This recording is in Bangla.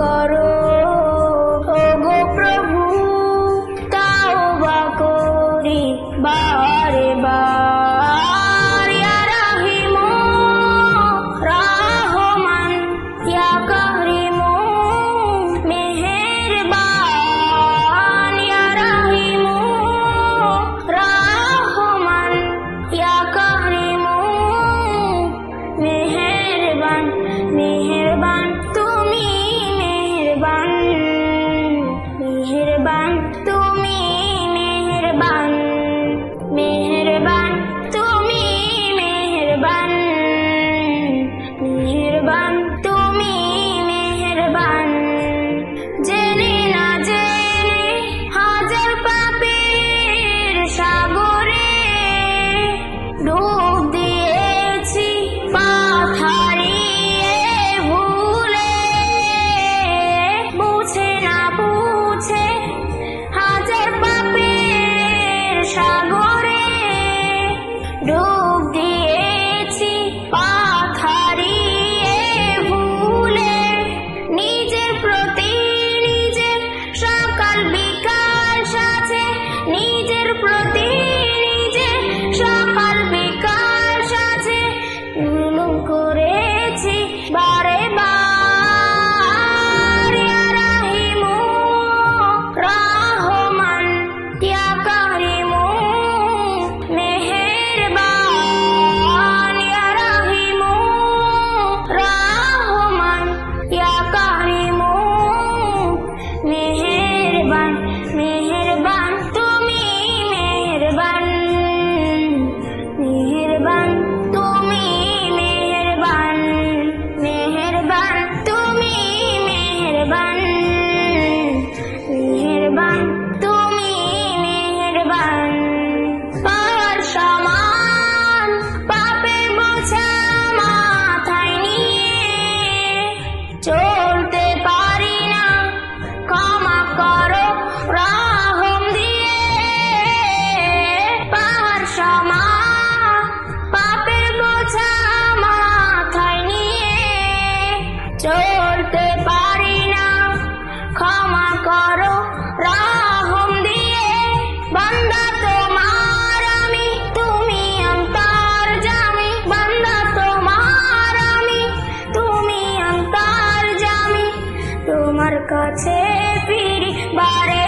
করো। ওগো প্রভু তাও বা করি বারে বার। রাহিম রাহমান ইয়া করিম মেহেরবান। চলতে পারি না। ক্ষমা করো, রাহম দিয়ে বান্দা তোমার আমি, তুমি অন্তর জামি। বান্দা তোমার আমি, তুমি অন্তর জামি। তোমার কাছে ফিরি, বারে